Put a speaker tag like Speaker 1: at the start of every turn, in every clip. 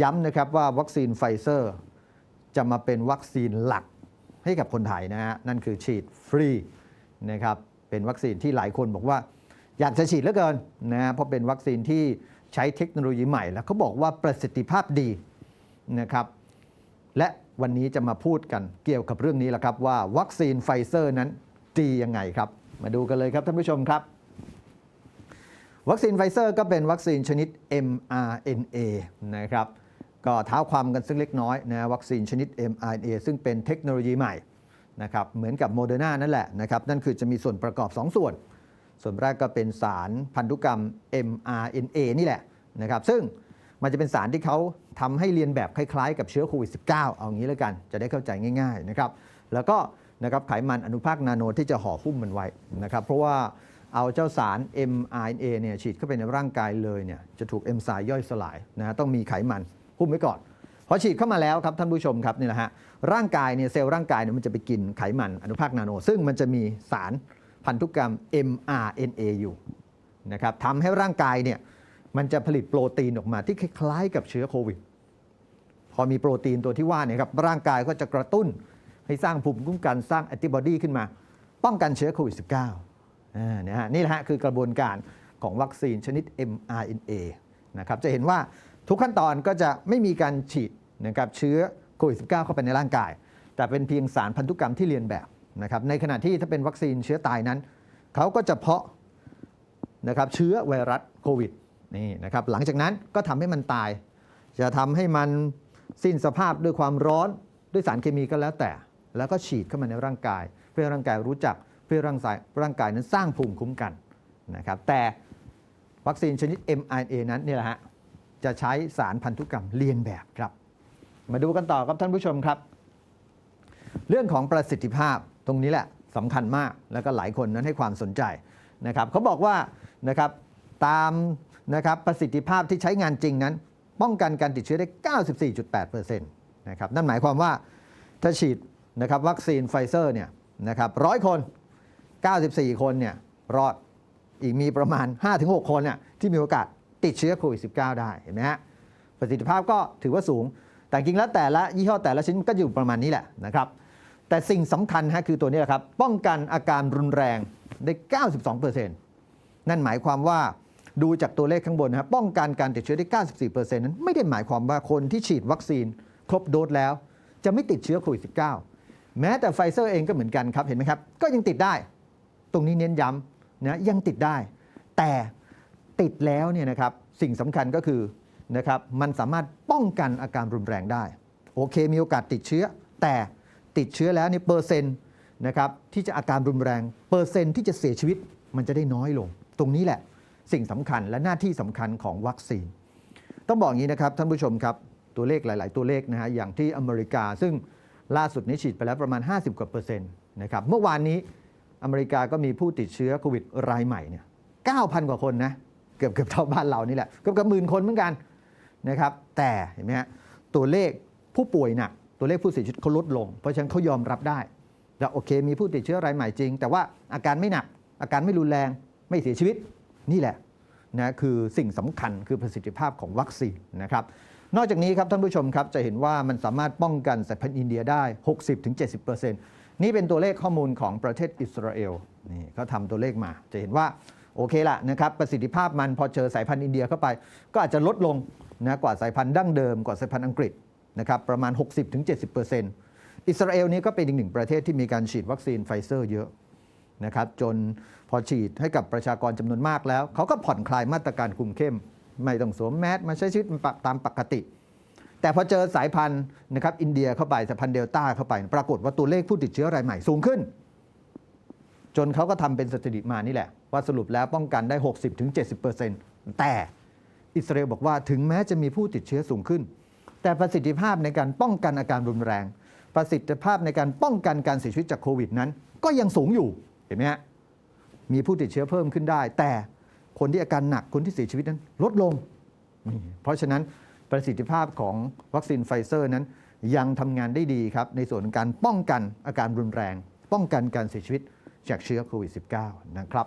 Speaker 1: ย้ำนะครับว่าวัคซีนไฟเซอร์ จะมาเป็นวัคซีนหลักให้กับคนไทยนะฮะนั่นคือฉีดฟรีนะครับเป็นวัคซีนที่หลายคนบอกว่า อยากจะฉีดเหลือเกินนะฮะเพราะเป็นวัคซีนที่ใช้เทคโนโลยีใหม่ แล้วเขาบอกว่าประสิทธิภาพดีนะครับ และวันนี้จะมาพูดกันเกี่ยวกับเรื่องนี้แหละครับว่าวัคซีนไฟเซอร์นั้นดียังไงครับ มาดูกันเลยครับท่านผู้ชมครับ วัคซีนไฟเซอร์ก็เป็นวัคซีนชนิด mRNA นะครับ ก็เท้าความกันสักเล็กน้อยนะวัคซีนชนิด mRNA ซึ่งเป็นเทคโนโลยีใหม่นะครับเหมือนกับโมเดอร์นานั่นแหละนะครับนั่นคือจะมีส่วนประกอบ 2 ส่วน ส่วนแรกก็เป็นสารพันธุกรรม mRNA นี่แหละนะครับซึ่งมันจะเป็นสารที่เขาทำให้เรียนแบบคล้ายๆ กับเชื้อโควิด -19 เอางี้แล้วกัน จะได้เข้าใจง่ายๆนะครับแล้วก็นะครับไขมันอนุภาคนาโนที่จะห่อหุ้มมันไว้นะครับเพราะว่าเอาเจ้าสาร mRNA เนี่ยฉีดเข้าไปในร่างกายเลยเนี่ยจะถูกเอนไซม์ย่อยสลายนะฮะต้องมีไขมัน หุ้มไว้ก่อนพอฉีดเข้ามาแล้วครับท่านผู้ชมครับนี่แหละฮะร่างกายเนี่ยเซลล์ร่างกายเนี่ยมันจะไปกินไขมันอนุภาคนาโน ซึ่งมันจะมีสารพันธุกรรม mRNA อยู่นะครับทำให้ร่างกายเนี่ยมันจะผลิตโปรตีนออกมาที่คล้ายๆกับเชื้อโควิด พอมีโปรตีนตัวที่ว่าเนี่ยครับร่างกายก็จะกระตุ้นให้สร้างภูมิคุ้มกันสร้างแอนติบอดีขึ้นมา ป้องกันเชื้อโควิด -19 อ่านะฮะนี่แหละฮะคือกระบวนการของวัคซีนชนิด mRNA นะครับจะเห็นว่า ทุกขั้นตอนก็จะไม่มีการฉีดนะครับเชื้อโควิด -19 เข้าไปในร่างกาย แต่เป็นเพียงสารพันธุกรรมที่เรียนแบบนะครับในขณะที่ถ้าเป็นวัคซีนเชื้อตายนั้น เขาก็จะเพาะนะครับเชื้อไวรัสโควิดนี่นะครับหลังจากนั้นก็ทำให้มันตาย จะทำให้มันสิ้นสภาพด้วยความร้อนด้วยสารเคมีก็แล้วแต่ แล้วก็ฉีดเข้ามาในร่างกาย เพื่อร่างกายรู้จักเพื่อร่างกายร่างกายนั้นสร้างภูมิคุ้มกันนะครับแต่วัคซีนชนิด mRNA นั้นนี่แหละฮะ จะใช้สารพันธุกรรมเรียนแบบครับ มาดูกันต่อครับท่านผู้ชมครับ เรื่องของประสิทธิภาพตรงนี้แหละสำคัญมากแล้วก็หลายคนนั้นให้ความสนใจนะครับเขาบอกว่านะครับตามนะครับประสิทธิภาพที่ใช้งานจริงนั้น ป้องกันการติดเชื้อได้ 94.8%นะครับนั่นหมายความว่าถ้าฉีดนะครับวัคซีนไฟเซอร์เนี่ยนะครับร้อยคน 94 คนเนี่ยรอดอีกมีประมาณ 5-6 คนเนี่ยที่มีโอกาส ติดเชื้อโควิด -19 ได้เห็นไหมฮะประสิทธิภาพก็ถือว่าสูง แต่จริงแล้วแต่ละยี่ห้อแต่ละชิ้นก็อยู่ประมาณนี้แหละนะครับ แต่สิ่งสำคัญฮะคือตัวนี้แหละครับ ป้องกันอาการรุนแรงได้ 92%นั่นหมายความว่าดูจากตัวเลขข้างบนนะครับป้องกันการติดเชื้อได้ 94%นั้นไม่ได้หมายความว่าคนที่ฉีดวัคซีนครบโดสแล้ว จะไม่ติดเชื้อโควิด -19 แม้แต่ไฟเซอร์เองก็เหมือนกันครับเห็นไหมครับ ก็ยังติดได้ ตรงนี้เน้นย้ำนะยังติดได้ แต่ ติดแล้วเนี่ยนะครับสิ่งสำคัญก็คือนะครับมันสามารถป้องกันอาการรุนแรงได้ โอเคมีโอกาสติดเชื้อ แต่ติดเชื้อแล้วนี่เปอร์เซ็นต์นะครับที่จะอาการรุนแรงเปอร์เซ็นต์ที่จะเสียชีวิตมันจะได้น้อยลง ตรงนี้แหละสิ่งสำคัญและหน้าที่สำคัญของวัคซีน ต้องบอกอย่างนี้นะครับท่านผู้ชมครับตัวเลขหลาย ๆ ตัวเลขนะฮะอย่างที่อเมริกา ซึ่งล่าสุดนี้ฉีดไปแล้วประมาณ 50 กว่าเปอร์เซ็นต์นะครับเมื่อวานนี้อเมริกาก็มีผู้ติดเชื้อโควิดรายใหม่เนี่ย9,000 กว่าคนนะ กือบเกือบเท่าบ้านเรานี่แหละเกือบกับหมื่นคนเหมือนกันนะครับแต่เห็นไหมฮะตัวเลขผู้ป่วยหนักตัวเลขผู้เสียชีวิตเขาลดลง เพราะฉะนั้นเขายอมรับได้ว่าโอเค มีผู้ติดเชื้อรายใหม่จริง แต่ว่าอาการไม่หนัก อาการไม่รุนแรงไม่เสียชีวิตนี่แหละนะคือสิ่งสำคัญคือประสิทธิภาพของวัคซีนนะครับนอกจากนี้ครับท่านผู้ชมครับจะเห็นว่ามันสามารถป้องกันสายพันธุ์อินเดียได้ 60-70%นี่เป็นตัวเลขข้อมูลของประเทศอิสราเอลนี่เขาทำตัวเลขมาจะเห็นว่า โอเคละนะครับประสิทธิภาพมันพอเจอสายพันธุ์อินเดียเข้าไป ก็อาจจะลดลงนะกว่าสายพันธุ์ดั้งเดิมกว่าสายพันธุ์อังกฤษนะครับประมาณ 60-70%อิสราเอลนี้ก็เป็นอีกหนึ่งประเทศที่มีการฉีดวัคซีนไฟเซอร์เยอะนะครับจนพอฉีดให้กับประชากรจำนวนมากแล้ว เขาก็ผ่อนคลายมาตรการคุมเข้ม ไม่ต้องสวมแมสมาใช้ชีวิตตามปกติ แต่พอเจอสายพันธุ์นะครับอินเดียเข้าไปสายพันธุ์เดลต้าเข้าไป ปรากฏว่าตัวเลขผู้ติดเชื้อรายใหม่สูงขึ้น จนเขาก็ทำเป็นสถิติมานี่แหละ ว่าสรุปแล้วป้องกันได้ 60-70%แต่อิสราเอลบอกว่าถึงแม้จะมีผู้ติดเชื้อสูงขึ้น แต่ประสิทธิภาพในการป้องกันอาการรุนแรง ประสิทธิภาพในการป้องกันการเสียชีวิตจากโควิดนั้น ก็ยังสูงอยู่เห็นไหมฮะมีผู้ติดเชื้อเพิ่มขึ้นได้ แต่คนที่อาการหนักคนที่เสียชีวิตนั้นลดลง เพราะฉะนั้นประสิทธิภาพของวัคซีนไฟเซอร์นั้นยังทำงานได้ดีครับ ในส่วนของการป้องกันอาการรุนแรง ป้องกันการเสียชีวิตจากเชื้อโควิด -19 นะครับ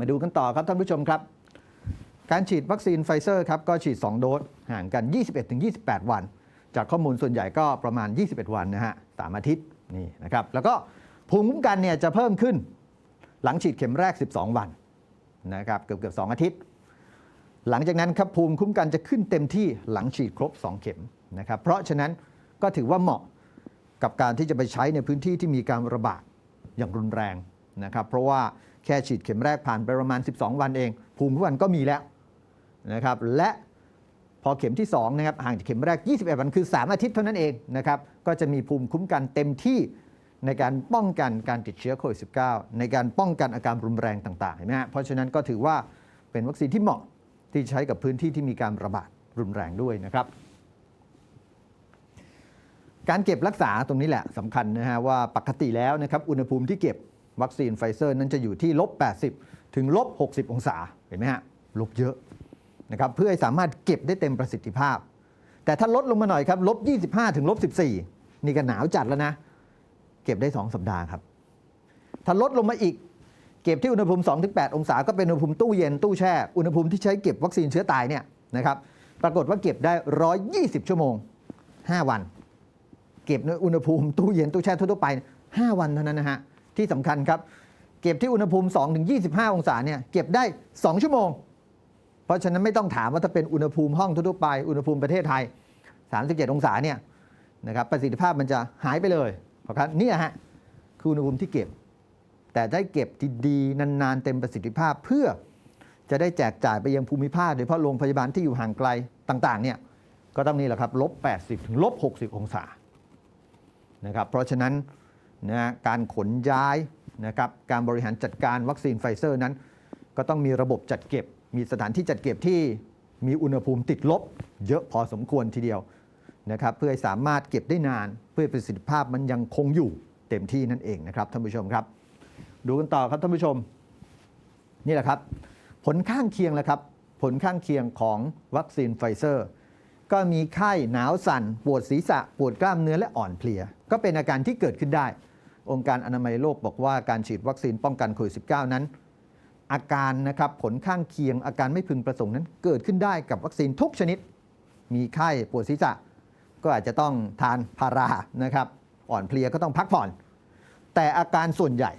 Speaker 1: มาดูกันต่อครับท่านผู้ชมครับ การฉีดวัคซีนไฟเซอร์ครับก็ฉีด 2 โดสห่างกัน 21-28 วัน จากข้อมูลส่วนใหญ่ก็ประมาณ 21 วันนะฮะสามอาทิตย์นี่นะครับแล้วก็ภูมิคุ้มกันเนี่ยจะเพิ่มขึ้นหลังฉีดเข็มแรก 12 วันนะครับเกือบเกือบ2อาทิตย์ หลังจากนั้นครับภูมิคุ้มกันจะขึ้นเต็มที่หลังฉีดครบ 2 เข็มนะครับเพราะฉะนั้นก็ถือว่าเหมาะกับการที่จะไปใช้ในพื้นที่ที่มีการระบาดอย่างรุนแรงนะครับเพราะว่า แค่ฉีดเข็มแรกผ่านไปประมาณ 12 วันเอง ภูมิคุ้มกันก็มีแล้วนะครับและพอเข็มที่2นะครับห่างจากเข็มแรก 21 วันคือ 3 อาทิตย์เท่านั้นเองนะครับก็จะมีภูมิคุ้มกันเต็มที่ในการป้องกันการติดเชื้อโควิด -19 ในการป้องกันอาการรุนแรงต่างๆเห็นไหมฮะเพราะฉะนั้นก็ถือว่าเป็นวัคซีนที่เหมาะที่ใช้กับพื้นที่ที่มีการระบาดรุนแรงด้วยนะครับ การเก็บรักษาตรงนี้แหละสำคัญนะฮะว่าปกติแล้วนะครับอุณหภูมิที่เก็บ วัคซีนไฟเซอร์นั้นจะอยู่ที่ลบ 80 ถึงลบ 60 องศา เห็นไหมฮะ ลบเยอะนะครับเพื่อให้สามารถเก็บได้เต็มประสิทธิภาพ แต่ถ้าลดลงมาหน่อยครับลบ 25 ถึงลบ 14 นี่ก็หนาวจัดแล้วนะ เก็บได้ 2 สัปดาห์ครับ ถ้าลดลงมาอีก เก็บที่อุณหภูมิ 2-8 องศา ก็เป็นอุณหภูมิตู้เย็นตู้แช่ อุณหภูมิที่ใช้เก็บวัคซีนเชื้อตายเนี่ยนะครับปรากฏว่าเก็บได้ 120 ชั่วโมง 5 วัน เก็บในอุณหภูมิตู้เย็นตู้แช่ทั่วๆไป 5 วันเท่านั้นนะฮะ ที่สำคัญครับ เก็บที่อุณหภูมิ 2-25 องศาเนี่ยเก็บได้ 2 ชั่วโมง เพราะฉะนั้นไม่ต้องถามว่าถ้าเป็นอุณหภูมิห้องทั่วๆไปอุณหภูมิประเทศไทย 37 องศาเนี่ยนะครับประสิทธิภาพมันจะหายไปเลย เพราะครับเนี่ฮะคืออุณหภูมิที่เก็บ แต่ได้เก็บดีๆนานๆ เต็มประสิทธิภาพเพื่อจะได้แจกจ่ายไปยังภูมิภาคโดยเฉพาะโรงพยาบาลที่อยู่ห่างไกลต่างๆเนี่ยก็ต้องนี่แหละครับลบ 80 ถึงลบ 60 องศานะครับเพราะฉะนั้น นะการขนย้ายนะครับการบริหารจัดการวัคซีนไฟเซอร์นั้น ก็ต้องมีระบบจัดเก็บ มีสถานที่จัดเก็บที่มีอุณหภูมิติดลบ เยอะพอสมควรทีเดียวนะครับเพื่อให้สามารถเก็บได้นาน เพื่อประสิทธิภาพมันยังคงอยู่เต็มที่นั่นเองนะครับท่านผู้ชมครับ ดูกันต่อครับท่านผู้ชม นี่แหละครับ ผลข้างเคียงแหละครับ ผลข้างเคียงของวัคซีนไฟเซอร์ ก็มีไข้หนาวสั่น ปวดศีรษะ ปวดกล้ามเนื้อและอ่อนเพลีย ก็เป็นอาการที่เกิดขึ้นได้ องค์การอนามัยโลกบอกว่าการฉีดวัคซีนป้องกันโควิด -19 นั้น อาการนะครับผลข้างเคียงอาการไม่พึงประสงค์นั้น เกิดขึ้นได้กับวัคซีนทุกชนิด มีไข้ปวดศีรษะ ก็อาจจะต้องทานพารานะครับอ่อนเพลียก็ต้องพักผ่อน แต่อาการส่วนใหญ่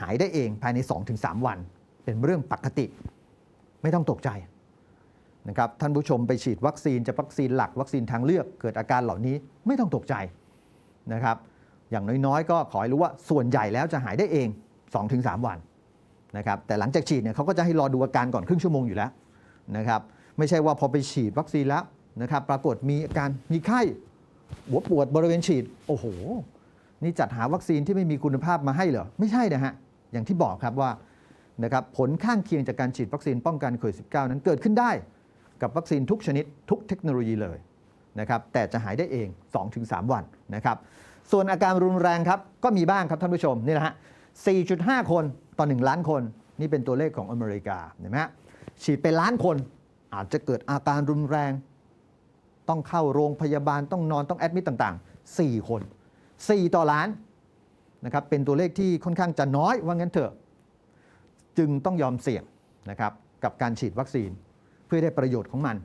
Speaker 1: หายได้เองภายใน 2-3 วัน เป็นเรื่องปกติ ไม่ต้องตกใจนะครับท่านผู้ชมไปฉีดวัคซีนจะวัคซีนหลักวัคซีนทางเลือก เกิดอาการเหล่านี้ไม่ต้องตกใจนะครับ อย่างน้อยๆ ก็ขอให้รู้ว่าส่วนใหญ่แล้วจะหายได้เอง 2-3 วันนะครับแต่หลังจากฉีดเนี่ยเขาก็จะให้รอดูอาการก่อนครึ่งชั่วโมงอยู่แล้วนะครับไม่ใช่ว่าพอไปฉีดวัคซีนแล้วนะครับปรากฏมีอาการมีไข้หัวปวดบริเวณฉีด โอ้โห นี่จัดหาวัคซีนที่ไม่มีคุณภาพมาให้เหรอ ไม่ใช่นะฮะ อย่างที่บอกครับว่านะครับผลข้างเคียงจากการฉีดวัคซีนป้องกันโควิด -19 นั้นเกิดขึ้นได้ กับวัคซีนทุกชนิดทุกเทคโนโลยีเลยนะครับแต่จะหายได้เอง 2-3 วันนะครับ ส่วนอาการรุนแรงครับก็มีบ้างครับท่านผู้ชมนี่นะฮะ 4.5 คนต่อ 1 ล้านคน นี่เป็นตัวเลขของอเมริกาเห็นไหมฮะฉีดไปล้านคนอาจจะเกิดอาการรุนแรง ต้องเข้าโรงพยาบาลต้องนอนต้องแอดมิตต่างๆ 4 คน 4 ต่อล้านนะครับเป็นตัวเลขที่ค่อนข้างจะน้อยว่างั้นเถอะ จึงต้องยอมเสี่ยงนะครับกับการฉีดวัคซีนเพื่อได้ประโยชน์ของมัน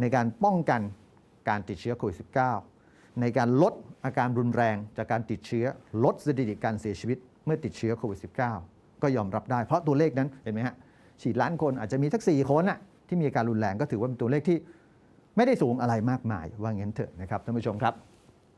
Speaker 1: ในการป้องกันการติดเชื้อโควิด -19 ในการลดอาการรุนแรงจากการติดเชื้อ ลดสถิติการเสียชีวิตเมื่อติดเชื้อโควิด -19 ก็ยอมรับได้ เพราะตัวเลขนั้นเห็นไหมฮะฉีดล้านคนอาจจะมีสัก4คนน่ะที่มีอาการรุนแรงก็ถือว่าเป็นตัวเลขที่ไม่ได้สูงอะไรมากมายว่างั้นเถอะนะครับท่านผู้ชมครับ